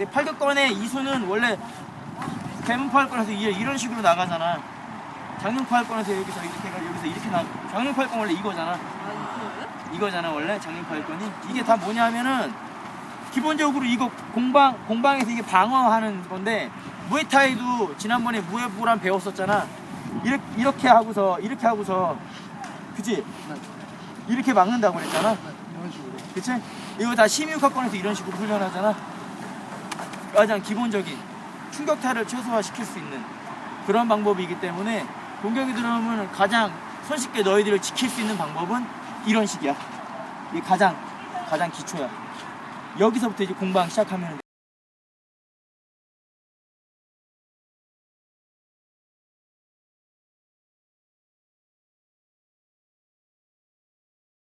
근데 팔격권의 이수는 원래 개문팔권에서 이런 식으로 나가잖아. 장룡팔권에서 여기서 이렇게 가 여기서 이렇게 나. 장룡팔권 원래 이거잖아. 이거잖아 원래 장룡팔권이. 이게 다 뭐냐면은 기본적으로 이거 공방 공방에서 이게 방어하는 건데 무에타이도 지난번에 무에보란 배웠었잖아. 이렇게 이렇게 하고서 이렇게 하고서 그치? 이렇게 막는다고 그랬잖아. 이런 식으로. 그치? 이거 다 심의학권에서 이런 식으로 훈련하잖아. 가장 기본적인 충격타를 최소화시킬 수 있는 그런 방법이기 때문에 공격이 들어오면 가장 손쉽게 너희들을 지킬 수 있는 방법은 이런 식이야. 이게 가장 가장 기초야. 여기서부터 이제 공방 시작하면